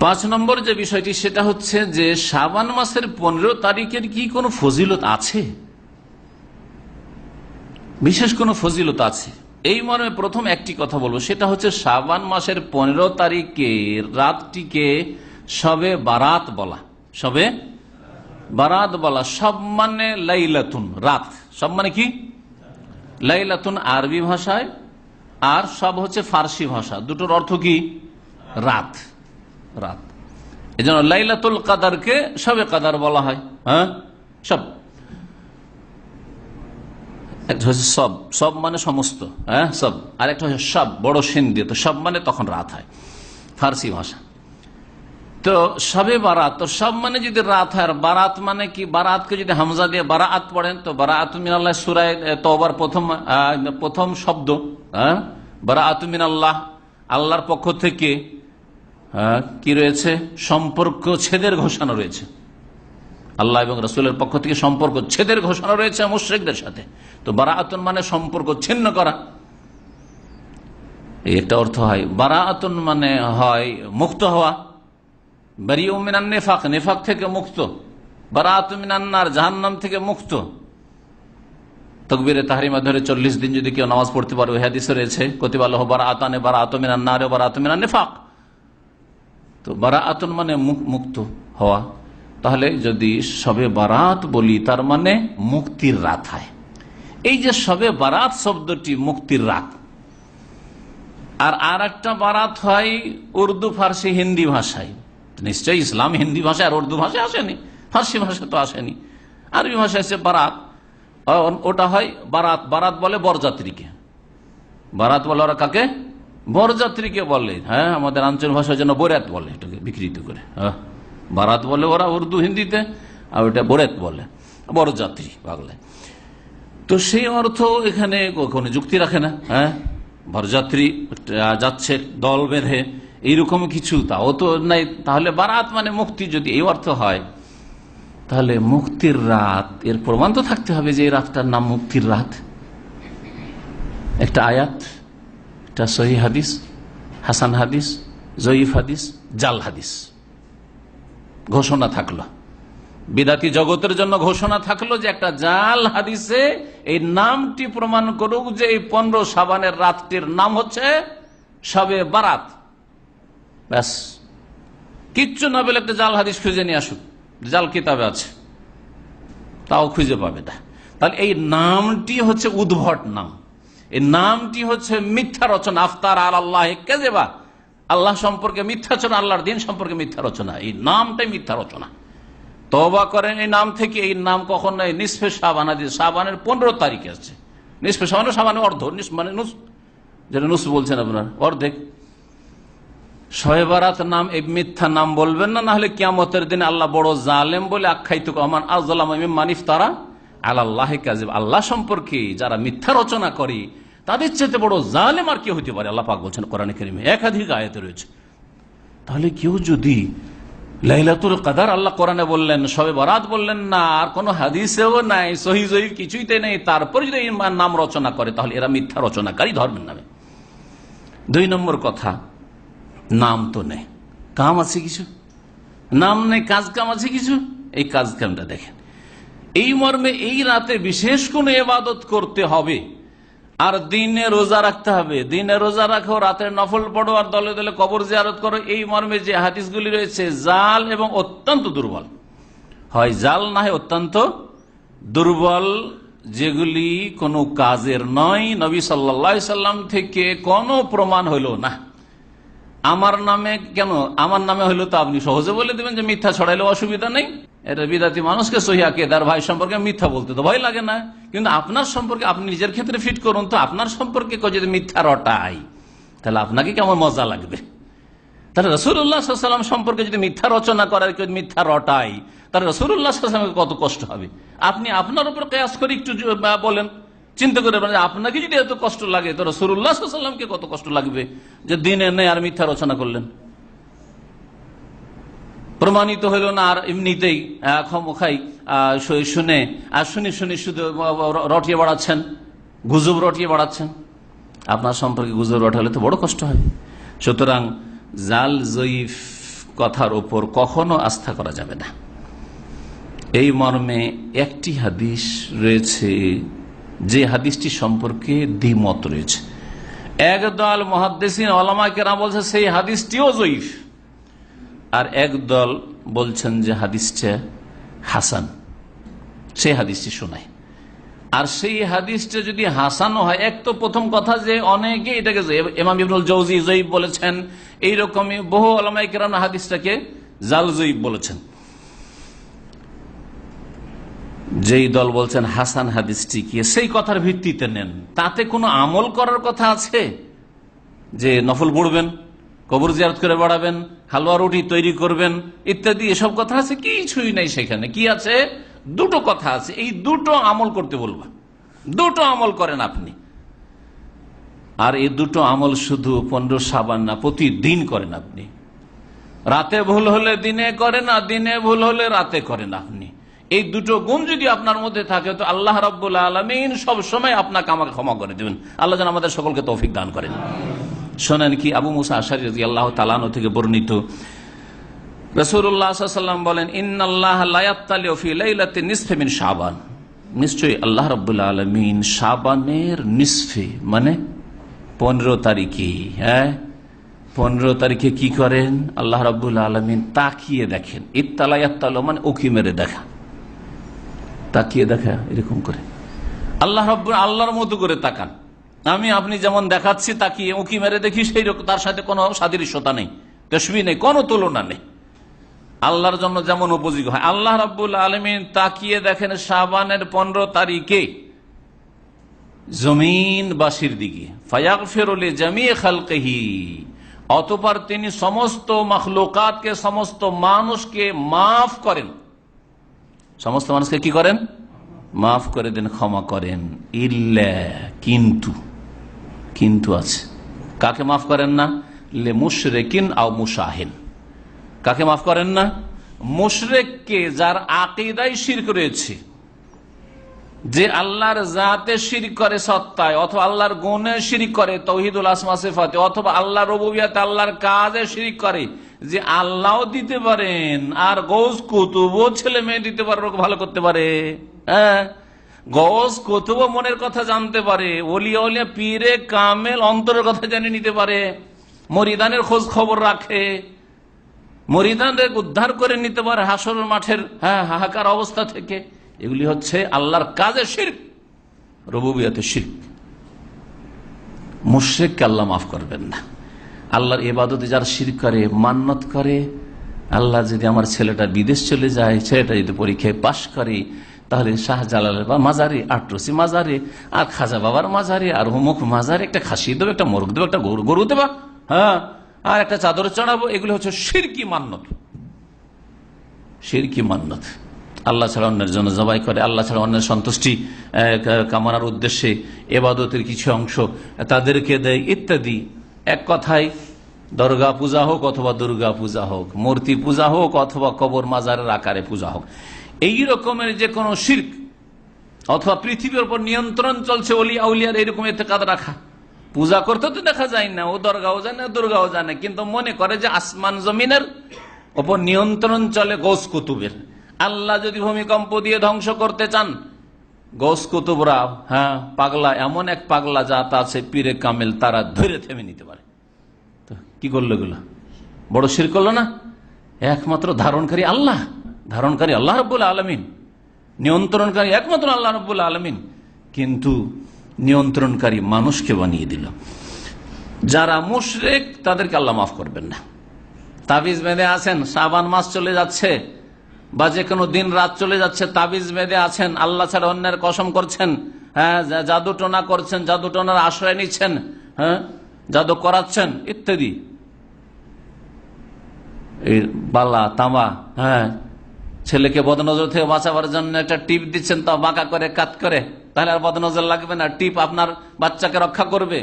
পাঁচ নম্বর যে বিষয়টি, সেটা হচ্ছে যে শাবান মাসের পনেরো তারিখের কি কোনো ফজিলত আছে? বিশেষ কোনো ফজিলত আছে? এই মর্মে প্রথম একটি কথা বলব, সেটা হচ্ছে শাবান মাসের পনেরো তারিখে রাতটিকে সবে বারাত বলা। সবে বারাত বলা। সব মানে লাইলাতুন, রাত। সব মানে কি? লাইলাতুন আরবি ভাষায়, আর সব হচ্ছে ফার্সি ভাষা। দুটোর অর্থ কি? রাত রাত। এই জন্য লাইলাতুল কাদারকে সবে কাদার বলা হয় হ্যাঁ? সব। একটা হচ্ছে সব সব মানে সমস্ত হ্যাঁ? সব। আর একটা হচ্ছে সব, বড় সেন দিয়ে। তো সব মানে তখন রাত হয়, ফার্সি ভাষা। তো সবে বারাত, তো সব মানে যদি রাত হয়, আর বারাত মানে কি? বারাতকে যদি হামজা দিয়ে বারাত পড়েন, তো বারাত মিনাল্লাহ সুরায় তোবার প্রথম প্রথম শব্দ হ্যাঁ? বারাত মিনাল্লাহ, আল্লাহর পক্ষ থেকে কি রয়েছে? সম্পর্ক ছেদের ঘোষণা রয়েছে। আল্লাহ এবং রসুলের পক্ষ থেকে সম্পর্ক ছেদের ঘোষণা রয়েছে মুশ্রিকদের সাথে। তো বারাআতুন মানে সম্পর্ক ছিন্ন করা। একটা অর্থ হয়, বারাআতুন মানে হয় মুক্ত হওয়া। বারিউ মিনান নেফাক নেফাক থেকে মুক্ত। বারাআতু মিনান্নার জাহান্নাম থেকে মুক্ত। তকবিরে তাহারিমা ধরে চল্লিশ দিন যদি কেউ নামাজ পড়তে পারে, ওই হাদিসে রয়েছে কতিবা আল্লাহ বারা আতানে বারা আতমিনান নারে বারা আতমিনান নেফাক। তো বারা আতন মানে মুক- মুক্ত হওয়া। তাহলে যদি সবে বারাত বলি, তার মানে মুক্তির রাত হয়। এই যে সবে বারাত শব্দটি মুক্তির রাত, আর আর একটা বারাত হয় উর্দু, ফার্সি, হিন্দি ভাষায়। নিশ্চয়ই ইসলাম হিন্দি ভাষায় আর উর্দু ভাষায় আসেনি, ফার্সি ভাষা তো আসেনি। আরবি ভাষায় এসে বারাত। ওটা হয় বারাত। বারাত বলে বরযাত্রীকে। বারাত বলে ওরা কাকে? বরযাত্রীকে বলে হ্যাঁ আমাদের আঞ্চলিক ভাষার জন্য বোরাত বলে, এটাকে বিকৃত করে হ্যাঁ। বারাত বলে ওরা উর্দু, হিন্দিতে, আর ওটা বোরাত বলে, বরযাত্রী বাংলায় তো সেই অর্থ এখানে কোনো যুক্তি রাখে না হ্যাঁ। বরযাত্রী যাচ্ছে, দল বেঁধে, এইরকম কিছু, তাও তো নাই। তাহলে বারাত মানে মুক্তি, যদি এই অর্থ হয়, তাহলে মুক্তির রাত, এর প্রমাণ তো থাকতে হবে যে এই রাতটার নাম মুক্তির রাত। একটা আয়াত একটা সহি হাদিস, হাসান হাদিস, জয়ীফ হাদিস, জাল হাদিস। ঘোষণা থাকল। বিদাতি জগতের জন্য ঘোষণা থাকল যে একটা জাল হাদিসে এই নামটি প্রমাণ করুক যে এই পনেরো সাবানের রাতটির নাম হচ্ছে সবে বারাত। ব্যাস। কিচ্ছু না বলে একটা জাল হাদিস খুঁজে নিয়ে আসুক জাল কিতাবে আছে। তাও খুঁজে পাবে না। তাহলে এই নামটি হচ্ছে উদ্ভট নাম। এই নামটি হচ্ছে মিথ্যা রচনা, আফতার আল আল্লাহ কেজেবা আল্লাহ সম্পর্কে মিথ্যা রচনা, আল্লাহর দিন সম্পর্কে মিথ্যা রচনা। এই নামটাই মিথ্যা রচনা। তবা করেন, এই নাম থেকে এই নাম কখন নয়? নিষ্ফে সাবানা দিয়ে সাবানের পনেরো তারিখে আসছে। নিষ্ফে সাবানের অর্ধ। মানে নুস। যেটা নুস বলছেন আপনার, অর্ধেক। শয়েবারাত নাম, এই মিথ্যা নাম বলবেন না, নাহলে কিয়ামতের দিন আল্লাহ বড় জালেম বলে আখ্যায়িত আমান আজলাম মানিফ তারা আল্লাহ কাজিব আল্লাহ সম্পর্কে যারা মিথ্যা রচনা করে, তাদের চেয়ে বড় জালেম আর কেউ হতে পারে আল্লাহ পাক বলছেন কোরআন করিমে। একাধিক আয়তে রয়েছে। তাহলে কেউ যদি লাইলাতুল কাদার আল্লাহ কোরআনে বললেন, সবে বরাত বললেন না, আর কোনো হাদিসেও নাই, সহি জহি কিছুইতে নেই, তারপরে যদি নাম রচনা করে, তাহলে এরা মিথ্যা রচনাকারী ধর্মের নামে। দুই নম্বর কথা, নাম তো নেই। কাম আছে কিছু? নাম নেই, কাজ কাম আছে কিছু? এই কাজ কামটা দেখেন। এই মর্মে এই রাতে বিশেষ কোনো এবাদত করতে হবে। আর দিনে রোজা রাখতে হবে। দিনে রোজা রাখো, রাতের নফল পড়ো আর দলে দলে কবর জিয়ারত করো। এই মর্মে যে হাদিসগুলি রয়েছে, জাল এবং অত্যন্ত দুর্বল। হয় জাল না হয় অত্যন্ত দুর্বল, যেগুলি কোনো কাজের নয়। নবী সাল্লা সাল্লাম থেকে কোনো প্রমাণ হইল না। আমার নামে কেন? আমার নামে হইল তো আপনি সহজে বলে দেবেন যে মিথ্যা ছড়াইলে অসুবিধা নেই। এটা বিদাতি মানুষকে সহিয়াকে তার ভাই সম্পর্কে মিথ্যা বলতে তো ভয় লাগে না। কিন্তু আপনার সম্পর্কে, আপনি নিজের ক্ষেত্রে ফিট করুন তো আপনার সম্পর্কে যদি মিথ্যা রটাই তাহলে আপনাকে কেমন মজা লাগবে? তাহলে রসুল্লাহ সাল্লাম সম্পর্কে যদি মিথ্যা রচনা করার কেউ মিথ্যা রটাই তাহলে রসুল্লাহ সাল্লামকে কত কষ্ট হবে? আপনি আপনার উপর কেয়াস করে একটু বলেন, চিন্তা করে আপনাকে যদি এত কষ্ট লাগে, তো রসুল্লাহ সাল্লামকে কত কষ্ট লাগবে যে দিনে নেই আর মিথ্যা রচনা করলেন? প্রমাণিত হইল না, আর এমনিতেই ক্ষমখাই শুনে, আর শুনে শুনে শুধু রটিয়ে বাড়াচ্ছেন, গুজব রটিয়ে বাড়াচ্ছেন। আপনার সম্পর্কে গুজব রটালে তো বড় কষ্ট হয়। সুতরাং জাল জয়ীফ কথার ওপর কখনো আস্থা করা যাবে না। এই মর্মে একটি হাদিস রয়েছে, যে হাদিসটি সম্পর্কে দ্বিমত রয়েছে। একদল মহাদ্দেসিন আলামা কেরা বলছে, সেই হাদিসটিও জয়ীফ। আর একদল বলছেন যে হাদিসটা হাসান। সেই হাদিসটি শোনায়। আর সেই হাদিসটা যদি হাসানো হয়, এক তো প্রথম কথা যে অনেকে এটাকে ইমাম ইবনুল জৌজি জয়ীব বলেছেন, এইরকমই বহু আলামাই কেরাম হাদিসটাকে জাল জয়ীব বলেছেন। যেই দল বলছেন হাসান হাদিসটি কি? সেই কথার ভিত্তিতে নেন। তাতে কোনো আমল করার কথা আছে? যে নফল পড়বেন, কবর জিয়ারত করে বাড়াবেন হালুয়া রুটি তৈরি করবেন, ইত্যাদি, এসব কথা আছে? কিছুই নাই সেখানে। কি আছে? দুটো কথা আছে। এই দুটো আমল করতে বলব। দুটো আমল করেন আপনি। আর এই দুটো আমল শুধু পনেরো সাবান না, প্রতিদিন করেন আপনি। রাতে ভুল হলে দিনে করেন, আর দিনে ভুল হলে রাতে করেন আপনি। এই দুটো গুণ যদি আপনার মধ্যে থাকে, তো আল্লাহ রব্বুল আলমিন সব সময় আপনাকে আমাকে ক্ষমা করে দেবেন। আল্লাহ যেন আমাদের সকলকে তৌফিক দান করেন। শোনেন কি আবু মুসা আশারি রাজি আল্লাহ তালানো থেকে বর্ণিত। রসুল্লাহাম বলেন ইন্নআল্লাহ নিসফেমিন সাবান নিশ্চয়ই আল্লাহ রব্বুল আলমিন সাবানের নিসফে মানে পনেরো তারিখে হ্যাঁ? পনেরো তারিখে কি করেন? আল্লাহ রব্বুল আলমিন তাকিয়ে দেখেন। ইত্তালা ইত্তালো মানে উকি মেরে দেখা। তাকিয়ে দেখা, এরকম করে। আল্লাহ রব্বুল, আল্লাহর মতো করে তাকান। আমি আপনি যেমন দেখাচ্ছি, তাকিয়ে উঁকি মেরে দেখি সেই রকম, তার সাথে কোনো সাদৃশ্যতা নেই, তসবি নেই, কোনো তুলনা নেই। আল্লাহর জন্য যেমন উপযোগী হয়। আল্লাহ রাব্বুল আলমিন তাকিয়ে দেখেন সাবানের পনেরো তারিখে জমিনবাসীর দিকে। ফায়াক ফেরলে জামিয়ে খালকেহি। অতপর তিনি সমস্ত মখলুকাতকে, সমস্ত মানুষকে মাফ করেন। সমস্ত মানুষকে কি করেন? মাফ করে দেন, ক্ষমা করেন। ইল্লা, কিন্তু। কিন্তু আছে। কাকে মাফ করেন না? লে মুশরেকিন আও মুশাহিন। কাকে মাফ করেন না? মুশরেককে যার আকিদাই শির রয়েছে। যে আল্লাহর জাতে শিরিক করে সত্তায়, অথবা আল্লাহর গুণে শিরিক করে তৌহিদুল আসমা সেফাতে, অথবা আল্লাহ রবুবিয়াতে আল্লাহর কাজে শিরিক করে, যে আল্লাহও দিতে পারেন, আর গৌস কুতুবও ছেলে মেয়ে দিতে পারে ভালো করতে পারে। হ্যাঁ? গৌস কুতুবও মনের কথা জানতে পারে? ওলিয়া ওলিয়া পীরে কামেল অন্তরের কথা জেনে নিতে পারে। মরিদানের খোঁজ খবর রাখে। মরিদানদের উদ্ধার করে নিতে পারে হাসর মাঠের হ্যাঁ হাহাকার অবস্থা থেকে। এগুলি হচ্ছে আল্লাহর কাজে শির রবুবিয়াতে শির মুশ্রেককে আল্লাহ মাফ করবেন না। আল্লাহর এবাদতে যার শির করে, মান্নত করে, আল্লাহ যদি আমার ছেলেটা বিদেশ চলে যায়, ছেলেটা যদি পরীক্ষায় পাশ করে তাহলে শাহজালাল বা মাজারে আটরসি মাজারে, আর খাজা বাবার মাজারে, আর হুমুক মাজারে, একটা খাসি দেবো, একটা মোরগ দেবো, একটা গরু গরু দেবা হ্যাঁ? আর একটা চাদর চড়াবো, এগুলো হচ্ছে সিরকি মান্নত। সিরকি মান্নত। আল্লাহ ছাড়া অন্যের জন্য জবাই করে, আল্লাহ ছাড়া অন্যের সন্তুষ্টি কামনার উদ্দেশ্যে এবাদতের কিছু অংশ তাদেরকে দেয় ইত্যাদি। এক কথায়, দর্গা পূজা হোক অথবা দুর্গা পূজা হোক, মূর্তি পূজা হোক অথবা কবর মাজারের আকারে পূজা হোক। এই রকমের যে কোনো শির্ক অথবা পৃথিবীর উপর নিয়ন্ত্রণ চলছে অলিয়া উলিয়ার এরকম এতে কাদ রাখা। পূজা করতে তো দেখা যায় না, ও দরগাও জানে দুর্গাও জানে কিন্তু মনে করে যে আসমান জমিনের ওপর নিয়ন্ত্রণ চলে গোস কুতুবের। আল্লাহ যদি ভূমিকম্প দিয়ে ধ্বংস করতে চান, গোস কুতুবরা হ্যাঁ পাগলা, এমন এক পাগলা জাত আছে, পীরে কামেল, তারা ধরে থেমে নিতে পারে। তো কি করল এগুলো? বড় শির করল না? একমাত্র ধারণকারী আল্লাহ। ধারণকারী আল্লাহ রব্বুল আলমিন, নিয়ন্ত্রণকারী একমাত্র আল্লাহ রব্বুল আলমিন, কিন্তু নিয়ন্ত্রণকারী মানুষকে বানিয়ে দিল। যারা মুশরেক, তাদেরকে আল্লাহ মাফ করবেন না। তাবিজ বেঁধে আছেন শ্রাবান মাস চলে যাচ্ছে, বা যে কোনো দিন রাত চলে যাচ্ছে, তাবিজ বেঁধে আছেন, আল্লাহ ছাড়া অন্যের কসম করছেন হ্যাঁ জাদু টোনা করছেন, জাদু টোনার আশ্রয় নিচ্ছেন হ্যাঁ জাদু করাচ্ছেন, ইত্যাদি। এই বালা, তামা হ্যাঁ ছেলেকে বদনজর থেকে বাঁচাবার জন্য একটা টিপ দিচ্ছেন, তা বাঁকা করে, কাত করে। তাহলে আর বদনজর লাগবে না, টিপ আপনার বাচ্চাকে রক্ষা করবে।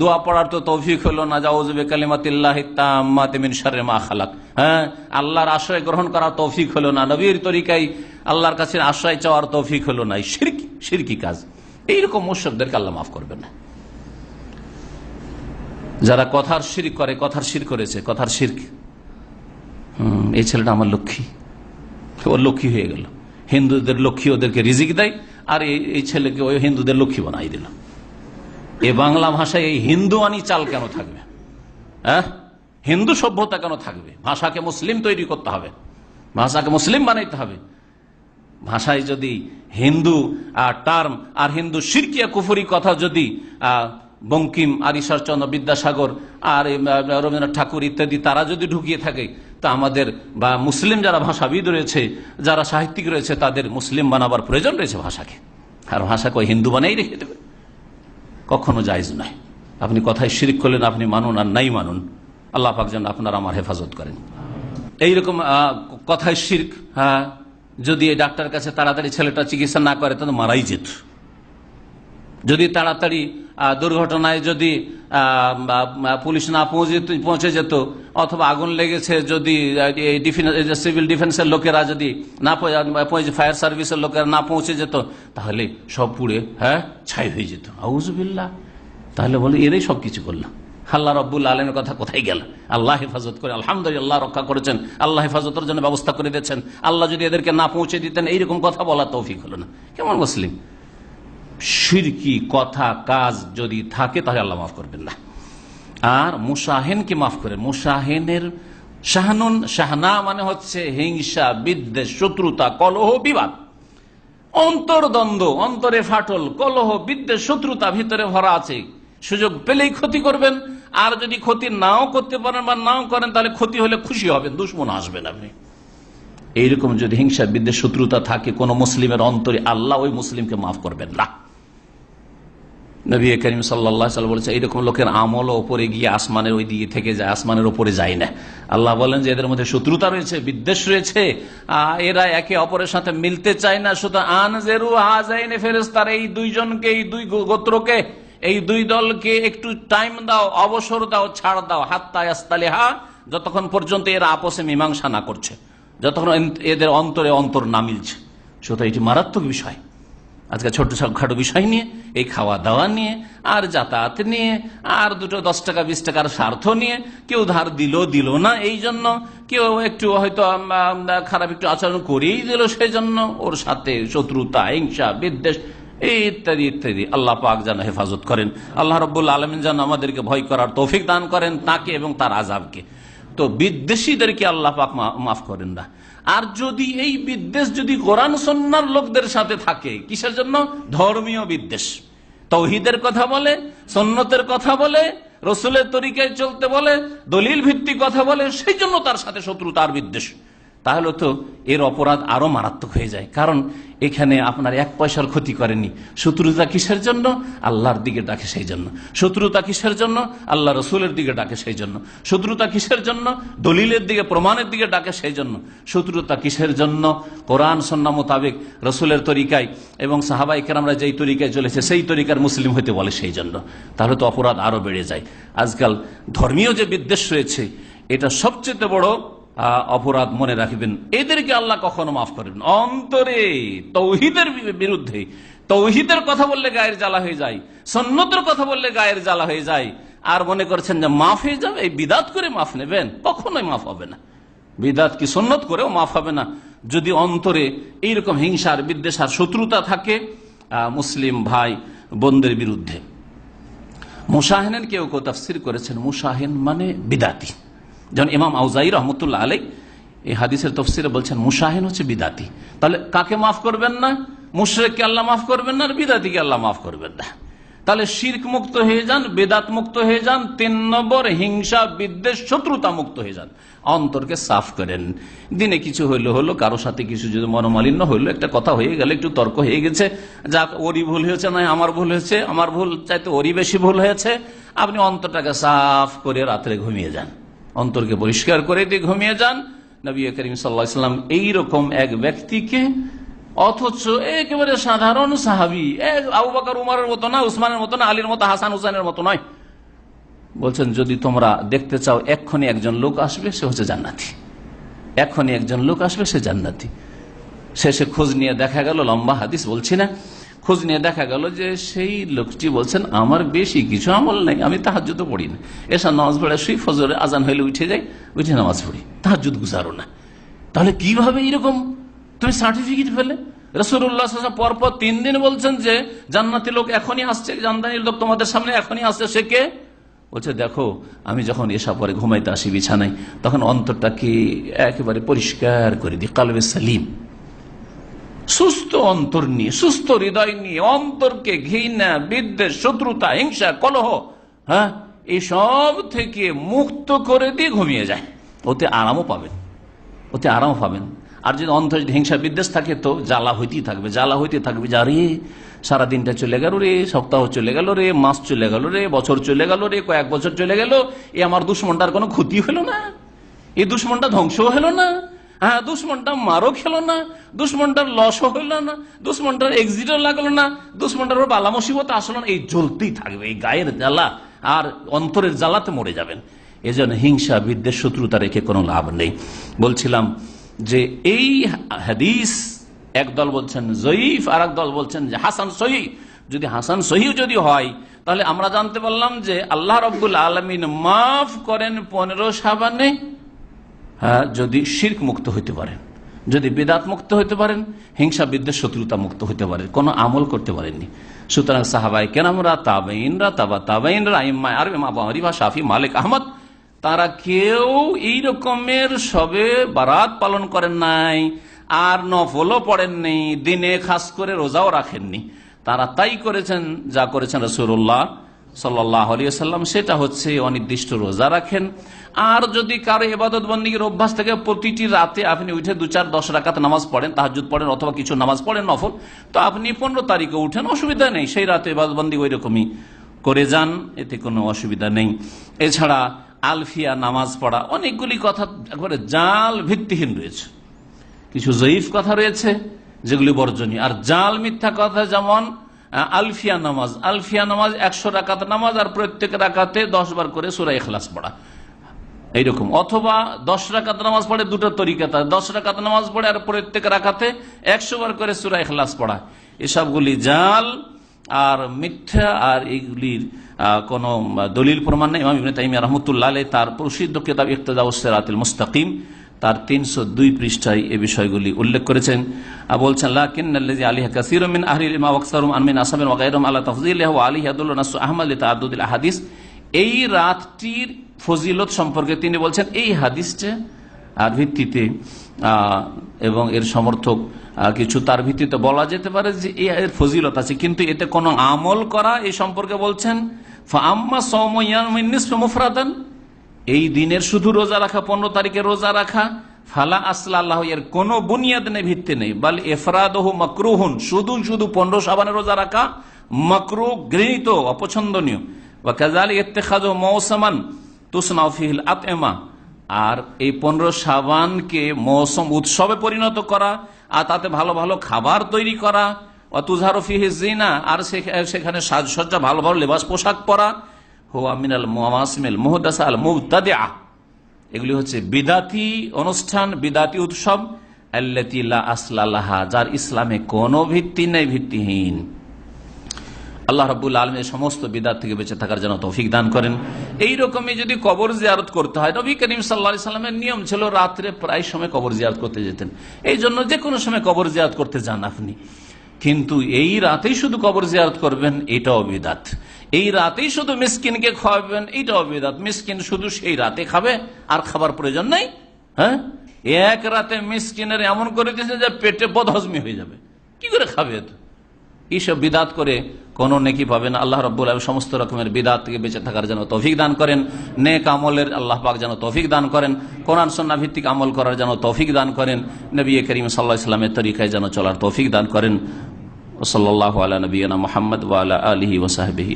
দোয়া পড়ার তো তৌফিক হলো না যাওজবে কালিমাতিন সারে মা খালাক। হ্যাঁ আল্লাহর আশ্রয় গ্রহণ করার তৌফিক হলো না, নবীর তরিকায় আল্লাহর কাছে আশ্রয় চাওয়ার তৌফিক হলো না সিরকি কাজ। এইরকম মোশকদেরকে আল্লাহ মাফ করবে না। যারা কথার শির করে, কথার শির করেছে, কথার শির এই ছেলেটা আমার লক্ষ্মী। ওর লক্ষ্মী হয়ে গেল। হিন্দুদের লক্ষ্মী ওদেরকে রিজিক দেয়, আর এই ছেলেকে ওই হিন্দুদের লক্ষ্মী বানাই দিল। এ বাংলা ভাষায় এই হিন্দু আনি চাল কেন থাকবে? হ্যাঁ? হিন্দু সভ্যতা কেন থাকবে? ভাষাকে মুসলিম তৈরি করতে হবে। ভাষাকে মুসলিম বানাইতে হবে। ভাষায় যদি হিন্দু আর টার্ম, আর হিন্দু সিরকিয়া কুফুরি কথা যদি বঙ্কিম আর ঈশ্বরচন্দ্র বিদ্যাসাগর, আর রবীন্দ্রনাথ ঠাকুর ইত্যাদি, তারা যদি ঢুকিয়ে থাকে তা আমাদের বা মুসলিম যারা ভাষাবিদ রয়েছে, যারা সাহিত্যিক রয়েছে, তাদের মুসলিম বানাবার প্রয়োজন রয়েছে ভাষাকে। আর ভাষাকে ওই হিন্দু বানাই রেখে দেবে। কখনো জায়জ নয়। আপনি কথায় শিরিক করলেন, আপনি মানুন, আর নাই মানুন। আল্লাহ পাক যেন আপনার আমার হেফাজত করেন। এইরকম কথায় শির্ক হ্যাঁ যদি এই ডাক্তার কাছে তাড়াতাড়ি ছেলেটা চিকিৎসা না করে, তাহলে মারাই যেত। যদি তাড়াতাড়ি দুর্ঘটনায় যদি পুলিশ না পৌঁছে পৌঁছে যেত, অথবা আগুন লেগেছে যদি সিভিল ডিফেন্সের লোকেরা যদি না পৌঁছে ফায়ার সার্ভিসের লোকেরা না পৌঁছে যেত, তাহলে সব পুড়ে হ্যাঁ ছাই হয়ে যেত। আউজবিল্লা তাহলে বলে, এরাই সব কিছু করলাম আল্লাহ রব্বুল আলমের কথা কোথায় গেল? আল্লাহ হেফাজত করে, আলহামদুলিল্লাহ, রক্ষা করেছেন। আল্লাহ হেফাজতের জন্য ব্যবস্থা করে দিয়েছেন। আল্লাহ যদি এদেরকে না পৌঁছে দিতেন, এইরকম কথা বলা তৌফিক হলো না। কেমন মুসলিম? সিরকি কথা, কাজ যদি থাকে, তাহলে আল্লাহ মাফ করবেন না। আর মুসাহেনকে মাফ করেন। মুসাহেনের শাহানুন, শাহনা মানে হচ্ছে হিংসা, বিদ্বেষ, শত্রুতা, কলহ, বিবাদ। অন্তর্দ্বন্দ্ব, অন্তরে ফাটল, কলহ, বিদ্বেষ, শত্রুতা ভিতরে ভরা আছে। সুযোগ পেলেই ক্ষতি করবেন। আর যদি ক্ষতি নাও করতে পারেন বা নাও করেন, তাহলে ক্ষতি হলে খুশি হবেন, দুশ্মন আসবেন আপনি। এইরকম যদি হিংসা, বিদ্বেষ, শত্রুতা থাকে, কোন মুসলিমের অন্তরে আল্লাহ ওই মুসলিমকে মাফ করবেন না। নবী করিম সাল্লাহ সাল্লাম বলেছে, এইরকম লোকের আমল ওপরে গিয়ে আসমানের ওই দিকে থেকে যায়, আসমানের ওপরে যায় না। আল্লাহ বলেন যে, এদের মধ্যে শত্রুতা রয়েছে, বিদ্বেষ রয়েছে এরা একে অপরের সাথে মিলতে চায় না। শুধু আন জেরু হাজাইনে ফেরেস্তার এই দুইজনকে, এই দুই গোত্রকে, এই দুই দলকে একটু টাইম দাও, অবসর দাও, ছাড় দাও। হাত্তা হা যতক্ষণ পর্যন্ত এরা আপসে মীমাংসা না করছে, যতক্ষণ এদের অন্তরে অন্তর না মিলছে। সুতরাং এটি মারাত্মক বিষয়। আজকে ছোট খাটো বিষয় নিয়ে, এই খাওয়া দাওয়া নিয়ে, আর যাতায়াত নিয়ে, আর দুটো দশ টাকা, বিশ টাকার স্বার্থ নিয়ে, কেউ ধার দিল দিল না এই জন্য, কেউ একটু হয়তো খারাপ একটু আচরণ করেই দিল সেই জন্য, ওর সাথে শত্রুতা, হিংসা, বিদ্বেষ, ইত্যাদি ইত্যাদি। আল্লাহ পাক যেন হেফাজত করেন। আল্লাহ রব্বুল আলমিন যেন আমাদেরকে ভয় করার তৌফিক দান করেন তাকে এবং তার আজাবকে তো বিদ্বেষীদেরকে আল্লাহ পাক মাফ করেন না। আর যদি এই বিদ্বেষ যদি কোরআন সন্ন্যার লোকদের সাথে থাকে, কিসের জন্য? ধর্মীয় বিদ্বেষ। তৌহিদের কথা বলে সন্ন্যতের কথা বলে, রসুলের তরিকায় চলতে বলে দলিল ভিত্তিক কথা বলে, সেই জন্য তার সাথে শত্রু, তার বিদ্বেষ। তাহলে তো এর অপরাধ আরও মারাত্মক হয়ে যায়। কারণ এখানে আপনার এক পয়সার ক্ষতি করেনি। শত্রুতা কিসের জন্য? আল্লাহর দিকে ডাকে সেই জন্য। শত্রুতা কিসের জন্য? আল্লাহ রসুলের দিকে ডাকে সেই জন্য। শত্রুতা কিসের জন্য? দলিলের দিকে, প্রমাণের দিকে ডাকে সেই জন্য। শত্রুতা কিসের জন্য? কোরআন সন্না মোতাবেক রসুলের তরিকায় এবং সাহাবাই কেরামরা যেই তরিকায় চলেছে, সেই তরিকার মুসলিম হতে বলে সেই জন্য। তাহলে তো অপরাধ আরও বেড়ে যায়। আজকাল ধর্মীয় যে বিদ্বেষ রয়েছে, এটা সবচেয়ে বড় অপরাধ মনে রাখবেন। এদেরকে আল্লাহ কখনো মাফ করবেন অন্তরে তৌহিদের বিরুদ্ধে। তৌহিদের কথা বললে গায়ের জ্বালা হয়ে যায়। সন্ন্যতের কথা বললে গায়ের জ্বালা হয়ে যায়। আর মনে করছেন যে মাফ হয়ে যাবে? এই বিদাত করে মাফ নেবেন? কখনোই মাফ হবে না। বিদাত কি সন্ন্যত করেও মাফ হবে না। যদি অন্তরে এইরকম হিংসার, বিদ্বেষার শত্রুতা থাকে মুসলিম ভাই, বোনদের বিরুদ্ধে। মুশাহিনের কেউ কেউ তাফসির করেছেন। মুশাহিন মানে বিদাতি। যেমন ইমাম আউজাই রহমতুল্লাহ আলাই এই হাদিসের তফসিরে বলছেন, মুশাহিন হচ্ছে বিদাতি। তাহলে কাকে মাফ করবেন না? মুশরেককে আল্লাহ মাফ করবেন না আর বিদাতিকে আল্লাহ মাফ করবেন না? তাহলে শির্ক মুক্ত হয়ে যান, বেদাত মুক্ত হয়ে যান, তিন নম্বর হিংসা, বিদ্বেষ, শত্রুতা মুক্ত হয়ে যান। অন্তরকে সাফ করেন। দিনে কিছু হইল হলো, কারও সাথে কিছু যদি মনোমালিন্য হইল, একটা কথা হয়ে গেলে, একটু তর্ক হয়ে গেছে, যাক, ওরই ভুল হয়েছে না আমার ভুল হয়েছে, আমার ভুল চাইতে ওরই বেশি ভুল হয়েছে, আপনি অন্তরটাকে সাফ করে রাত্রে ঘুমিয়ে যান। অন্তরকে পরিষ্কার করে দিয়ে ঘুমিয়ে যান। নবী করিম সাল্লাহ সাল্লাম এইরকম এক ব্যক্তিকে, অথচ একেবারে সাধারণ সাহাবি আবু বাকর, উমারের মতো না, উসমানের মতো না, আলীর মতো, হাসান হুসানের মতো নয়। বলছেন, যদি তোমরা দেখতে চাও, এক্ষুনি একজন লোক আসবে, সে হচ্ছে জান্নাতি। এক্ষুনি একজন লোক আসবে, সে জান্নাতি। শেষে খোঁজ নিয়ে দেখা গেল, লম্বা হাদিস বলছি না। খোঁজ নিয়ে দেখা গেল যে সেই লোকটি বলছেন, আমার বেশি কিছু আমল নেই, আমি তাহাজুদ পড়ি না। এসা নামাজ পড়ে শুই ফজরে আজান হইলে উঠে যাই, উঠে নামাজ পড়ি। তাহাজুদ গুজারো না। তাহলে কীভাবে এরকম? তুমি সার্টিফিকেট রসুল্লাহ পরপর তিন দিন বলছেন যে লোক এখনই আসছে লোক তোমাদের সামনে এখনই আসছে। সে কে? বলছে, দেখো, আমি যখন এসা পরে বিছানায়, তখন অন্তরটাকে একেবারে পরিষ্কার করে দিই, কালবে সালিম। সুস্থ অন্তর নিয়ে, সুস্থ হৃদয় নিয়ে, অন্তরকে ঘৃণা, বিদ্বেষ, শত্রুতা, হিংসা, কলহ হ্যাঁ এইসব থেকে মুক্ত করে দিয়ে ঘুমিয়ে যায়। ওতে আরামও পাবেন। ওতে আরাম পাবেন। আর যদি অন্তর হিংসা, বিদ্বেষ থাকে তো জ্বালা হইতেই থাকবে, জ্বালা হইতে থাকবে। যা রে সারা দিনটা চলে গেল রে, সপ্তাহ চলে গেল রে, মাস চলে গেল রে, বছর চলে গেল রে, কয়েক বছর চলে গেল, এ আমার দুশ্মনটার কোনো ক্ষতি হলো না? এই দুশ্মনটা ধ্বংস হলো না? হ্যাঁ দুশ্মনটা মারও খেলো না, দুশ্মনটার লসও হইল না, দুশ্মনটার এক্সিটও লাগল না, দুশ্মনটার বালা মুসিবত আসলো না, এই জ্বলতেই থাকবে, এই গায়ের জ্বালা, আর অন্তরের জ্বালাতে মরে যাবেন। এজন্য হিংসা, বিদ্বেষ, শত্রুতা রেখে কোনো লাভ নেই। বলছিলাম যে এই হাদিস একদল বলছেন জয়ীফ আর দল বলছেন যে হাসান সহি। যদি হাসান সহি যদি হয়, তাহলে আমরা জানতে পারলাম যে আল্লাহ রব্বুল আলমিন মাফ করেন পনেরো সাবানে যদি শির্ক মুক্ত হইতে পারেন, যদি বেদাত মুক্ত হইতে পারেন, হিংসা, বিদ্বেষ, শত্রুতা মুক্ত হইতে পারেন, কোনো আমল করতে পারেননি। সুতরাং সাহাবাই কেনামরা তাবাইনরা তাবা তাবাইনরা ইম্মা আর আরিফা শাফি, মালিক, আহমদ, তারা কেউ এই রকমের সবে বারাত পালন করেন নাই, আর নফলও পড়েননি দিনে খাস করে রোজাও রাখেননি। তারা তাই করেছেন, যা করেছেন রসুল্লাহ সাল্লাহ আলিয়াল্লাম সেটা হচ্ছে অনির্দিষ্ট রোজা রাখেন। আর যদি কারও এবাদত বন্দীর অভ্যাস থেকে প্রতিটি রাতে আপনি উঠে দু চার দশ রাকাত নামাজ পড়েন তাহাজুদ পড়েন অথবা কিছু নামাজ পড়েন নফল, তো আপনি পনেরো তারিখে উঠেন, অসুবিধা নেই, সেই রাতে এবাদতবন্দি ওই রকমই করে যান, এতে কোনো অসুবিধা নেই। এছাড়া আলফিয়া নামাজ পড়া, অনেকগুলি কথা একবারে জাল ভিত্তিহীন রয়েছে। কিছু জয়ীফ কথা রয়েছে, যেগুলি বর্জনীয়। আর জাল মিথ্যা কথা যেমন আলফিয়া নামাজ। আলফিয়া নামাজ একশো রাকাত নামাজ আর প্রত্যেক রাকাতে দশ বার করে সুরাই এখলাস পড়া। এইরকম। অথবা দশ রাকাত নামাজ পড়ে দুটো তরিকা তার দশ রাকাত নামাজ পড়ে আর প্রত্যেক রাখাতে একশো বার করে সুরাই এখলাস পড়া। এসবগুলি জাল আর মিথ্যা আর এইগুলির কোন দলিল প্রমাণ নেই। ইবনে তাইমিয়া রহমতুল্লাহ তার প্রসিদ্ধ কেতাব ইকতদা সেরাতুল মুস্তাকিম। তার তিনশো দুই পৃষ্ঠায় এ বিষয়গুলি উল্লেখ করেছেন। বলছেন আহাদিস। এই রাতটির ফজিলত সম্পর্কে তিনি বলছেন, এই হাদিসটা আর ভিত্তিতে এবং এর সমর্থক কিছু তার ভিত্তিতে বলা যেতে পারে যে এর ফজিলত আছে। কিন্তু এতে কোনো আমল করা এই সম্পর্কে বলছেন আম্মা মুফরাদান। এই দিনের শুধু রোজা রাখা, পনেরো তারিখে রোজা রাখা, ফালা আসলা আল্লাহ, এর কোন বুনিয়াদ নেই, ভিত্তি নেই। বাল এফরাদহ মকরুহুন শুধু শুধু পনেরো সাবানে রোজা রাখা, মকরু গৃহীত অপছন্দনীয়। বা কাজালি এত্তেখাজ মৌসমান তুসনাফিল আতেমা, আর এই পনেরো সাবানকে মৌসুম উৎসবে পরিণত করা, আর তাতে ভালো ভালো খাবার তৈরি করা অতুজারফিহে জিনা আর সেখা- সেখানে সাজসজ্জা, ভালো ভালো লেবাস পোশাক পরা হুয়া মিনাল মাসিমেল মুহদাসা আল মুবতাদিআ। এগুলি হচ্ছে বিদাতি অনুষ্ঠান, বিদাতি উৎসব, আল্লাতি লা আসলা লাহা, যার ইসলামে কোনো ভিত্তি নেই, ভিত্তিহীন। আল্লাহ রাবুল আলমের সমস্ত বিদাত থেকে বেঁচে থাকার জন্য তৌফিক দান করেন। এই রকমই যদি কবর জিয়ারত করতে হয়, নবী করিম সাল্লা সাল্লামের নিয়ম ছিল রাত্রে প্রায় সময় কবর জিয়ারত করতে যেতেন। এই জন্য যে কোনো সময় কবর জিয়ারত করতে যান আপনি। কিন্তু এই রাতেই শুধু কবর জিয়ারত করবেন, এটাও বিদাত। এই রাতেই শুধু মিসকিনকে খাওয়াবেন, এটাও বিদাত। মিসকিন শুধু সেই রাতে খাবে, আর খাবার প্রয়োজন নাই হ্যাঁ? এক রাতে মিসকিনের এমন করে দিয়েছে যে পেটে বদহজমি হয়ে যাবে। কি করে খাবে তো? এইসব বিদাত করে কোন নেকি পাবেন আল্লাহ রব্বুল সমস্ত রকমের বিদাত থেকে বেঁচে থাকার যেন তৌফিক দান করেন। নেক আমলের আল্লাহ পাক যেন তৌফিক দান করেন। কোরআন সন্না ভিত্তিক আমল করার যেন তৌফিক দান করেন। নবী করিম সাল্লাহ ইসলামের তরিকায় যেন চলার তৌফিক দান করেন। ওসল্লাহ আলা নবীনা মোহাম্মদ ওয়ালা আলহি ওসাহবিহি